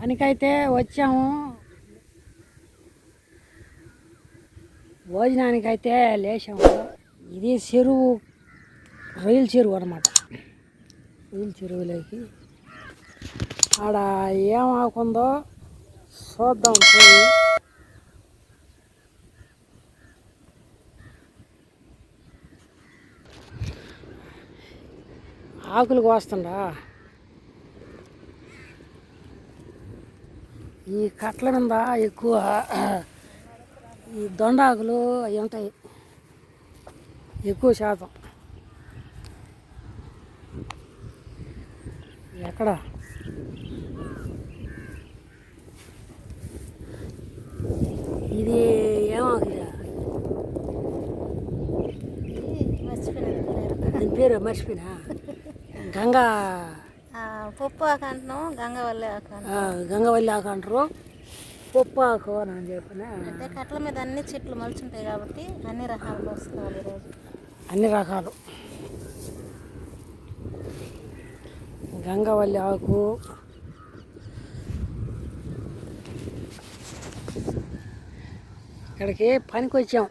పనికైతే వచ్చాము. భోజనానికైతే లేచాము. ఇది చెరువు రొయ్యల చెరువు అనమాట రొయ్యల చెరువులోకి. ఆడ ఏమాకుందో చూద్దాం పోయి. ఆకులు కోస్తుండా ఈ కట్ల మీద ఎక్కువ ఈ దొండాకులు అవి ఉంటాయి. ఎక్కువ శాతం. ఎక్కడ? ఇది ఏమాకురా దాని పేరు మర్చిపోయినా? గంగా పప్పు ఆకు అంటున్నాం గంగవల్లి ఆకు గంగవల్లి ఆకు అంటారు. పప్పు ఆకు అని చెప్పిన. అంటే కట్ల మీద అన్ని చెట్లు మలుచుంటాయి కాబట్టి అన్ని రకాలు పోసుకోవాలి ఈరోజు. అన్ని రకాలు. గంగవల్లి ఆకు. ఇక్కడికి పనికి వచ్చాం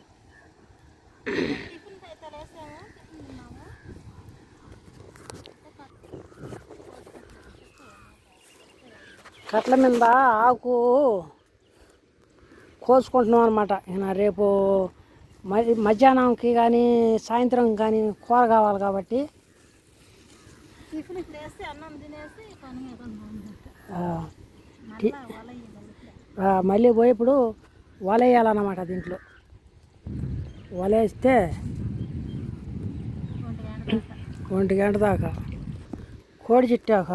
కట్ల మీద ఆకు కోసుకుంటున్నాం అనమాట ఈయన రేపు మధ్యాహ్నంకి కానీ సాయంత్రం కానీ కూర కావాలి కాబట్టి. మళ్ళా పోయి ఇప్పుడు వలేయాలన్నమాట దీంట్లో. వలేస్తే ఒంటి గంట దాకా. ఒంటి గంట దాకా. కోడి చిట్టాక?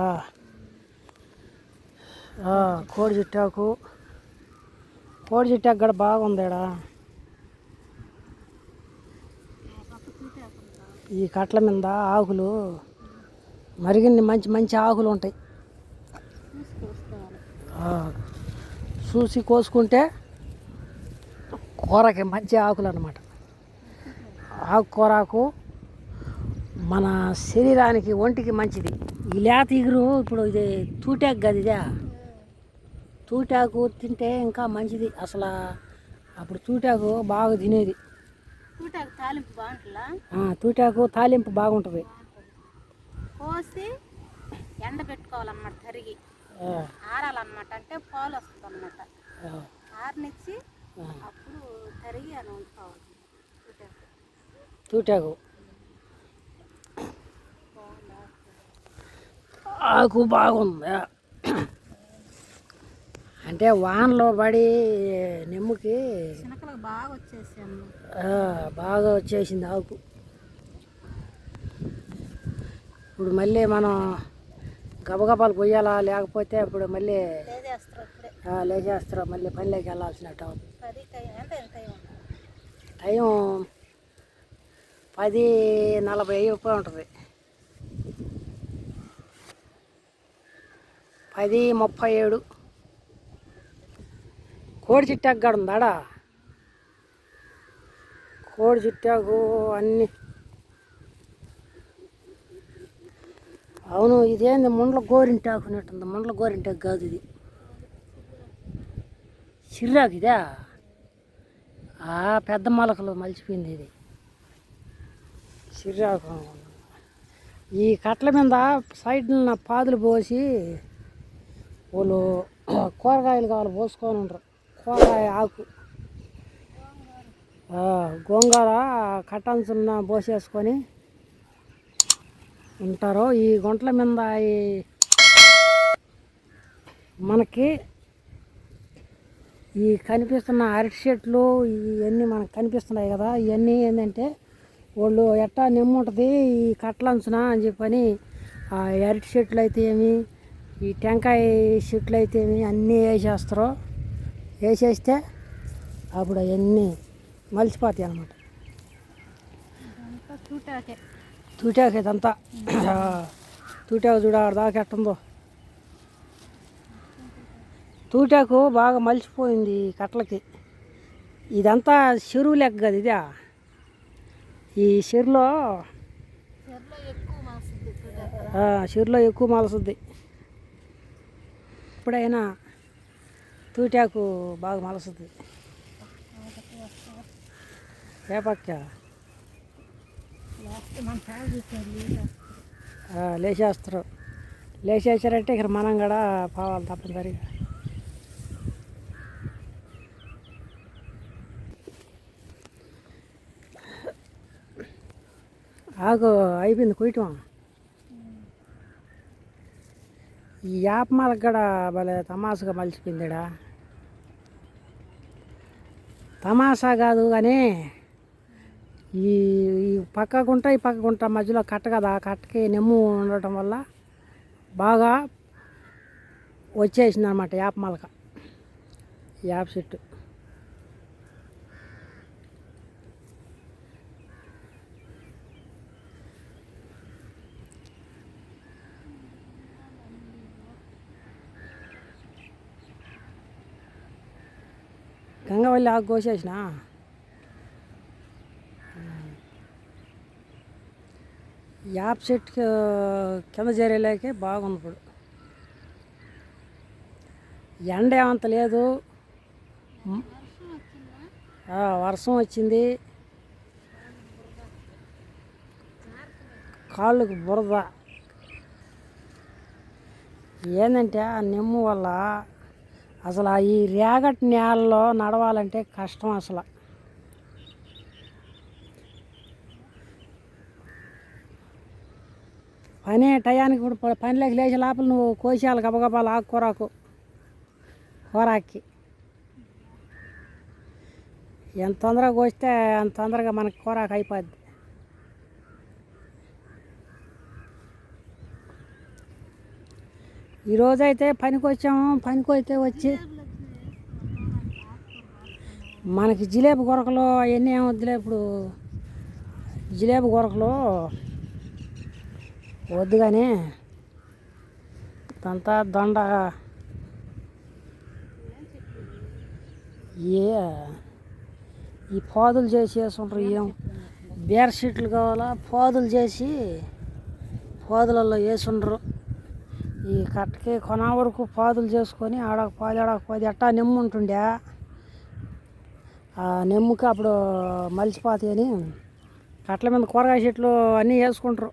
కోడి చిట్టాకు. కోడి చిట్టాకు కూడా బాగుంది ఈ కట్ల మీద ఆకులు మరిగిన్ని మంచి మంచి ఆకులు ఉంటాయి. చూసి కోసుకుంటే కూరకి మంచి ఆకులు అన్నమాట. ఆకుకూరకు మన శరీరానికి ఒంటికి మంచిది. ఈ లేత ఇగురు ఇప్పుడు ఇది తూటాకు కదా ఇదే? తూటాకు తింటే ఇంకా మంచిది అసలు. అప్పుడు తూటాకు బాగా తినేది. కూటాకు తాలింపు బాగుంటుందా? తూటాకు తాలింపు బాగుంటుంది. కోసి ఎండ పెట్టుకోవాలన్నమాట తరిగి ఆరాలన్నమాట అంటే పాలు వస్తుంది అనమాట ఆరనిచ్చి. అప్పుడు తరిగి అని కూటాకు తూటాకు. ఆకు బాగుంది? అంటే వానలో పడి నిమ్మకి బాగా వచ్చేసింది ఆకు. ఇప్పుడు మళ్ళీ మనం గబగబాలు కొయ్యాలా లేకపోతే ఇప్పుడు మళ్ళీ లేచేస్తారు మళ్ళీ పనిలోకి టైం. టైం పది నలభై అయిపోయి ఉంటుంది. పది ముప్పై ఏడు. కోడి చిట్టాకు కాడ ఉందాడా? కోడి చిట్టాకు అన్ని. అవును ఇదేంది ముండ్ల గోరింటాకు ఉన్నట్టుంది ముండ్ల గోరింటాకు కాదు ఇది. చిర్రాకు ఇదా? ఆ పెద్ద మొలకలు మలిచిపోయింది ఇది. చిర్రాకు. ఈ కట్ల మీద సైడ్ పాదులు పోసి వాళ్ళు కూరగాయలు కావాలి పోసుకొని ఉంటారు కూరగాయ ఆకు. గోంగూర గోంగూర ఉన్న పోసేసుకొని ఉంటారు. ఈ గుంటల మీద ఈ మనకి ఈ కనిపిస్తున్న అరటి చెట్లు ఇవన్నీ మనకు కనిపిస్తున్నాయి కదా. ఇవన్నీ ఏంటంటే వాళ్ళు ఎట్టా నిమ్ముంటుంది ఈ కట్లంచున అని చెప్పని ఆ అరటి చెట్లు అయితే ఏమి ఈ టెంకాయ చెట్లు అయితే ఏమి అన్నీ వేసేస్తారు. వేసేస్తే అప్పుడు అవన్నీ అన్నమాట. అంతా కూటాకే తూటాకు ఇదంతా. తూటాకు చూడ దాకా ఎట్టుందో. తూటాకు బాగా మలిచిపోయింది ఈ కట్లకి ఇదంతా చెరువు లెక్క కదా ఇదే? ఈ చెరులో చెర్లో ఎక్కువ మలసుద్ది. ఎప్పుడైనా తూటాకు బాగా మలసుతుంది వేపక్క లేచేస్తారు. లేచేసారంటే ఇక్కడ మనం కూడా పోవాలి తప్పనిసరిగా. ఆగు అయిపోయింది కుయటం ఈ యాపమాలకు కూడా భలే తమాషగా మలిచిపోయిందిడా. తమాషా కాదు కానీ ఈ ఈ పక్కకుంట ఈ పక్కకుంట మధ్యలో కట్ట కదా ఆ కట్టకి నెమ్ము ఉండటం వల్ల బాగా వచ్చేసింది అనమాట యాప్ మలక. యాప చెట్టు గంగవల్లి ఆకు కోసేసిన? యాప్ సెట్ కింద చేరేలాకే బాగుంది ఇప్పుడు. ఎండ ఏమంత లేదు. వర్షం వచ్చింది. కాళ్ళకు బురద. ఏంటంటే ఆ నిమ్ము వల్ల అసలు ఆ ఈ రేగట్ నేలలో నడవాలంటే కష్టం అసలు. పని టయానికి ఇప్పుడు పనిలోకి లేచి లోపల నువ్వు కోసేయాలి గబగబాలు ఆకుకూరకు కూరాకి ఎంత తొందరగా కోస్తే అంత తొందరగా మనకి కూరాకు అయిపోద్ది. ఈరోజైతే పనికి వచ్చాము పనికి అయితే వచ్చి మనకి జిలేబీ గొరకలు అవన్నీ ఏమొద్దులే ఇప్పుడు. జిలేబీ గొరకలు వద్దు కానీ అంతా దొండ ఏ ఈ పాదులు చేసి వేసుకుంటారు ఏం? బేర్ షీట్లు కావాలా? పాదులు చేసి పాదులలో వేసుండ్రు. ఈ కట్టకి కొన వరకు పాదులు చేసుకొని ఆడొక పాది ఆడొక పాది ఎట్టా నెమ్ము ఉంటుండే. ఆ నెమ్ముకి అప్పుడు మలిచిపోతాయి అని కట్ల మీద కూరగాయ చెట్లు అన్నీ వేసుకుంటారు.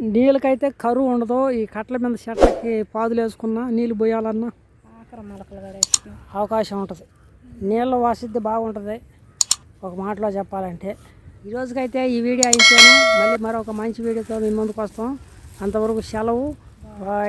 నీళ్ళకైతే కరువు ఉండదు. ఈ కట్ల మీద చెట్లకి పాదులు వేసుకున్నా నీళ్ళు పోయాలన్నా అవకాశం ఉంటుంది. నీళ్ళ వసతి బాగుంటుంది. ఒక మాటలో చెప్పాలంటే. ఈ రోజుకైతే ఈ వీడియో అయిపోయాను మళ్ళీ మరొక మంచి వీడియోతో మీ ముందుకు వస్తాం. అంతవరకు సెలవు. బాయ్.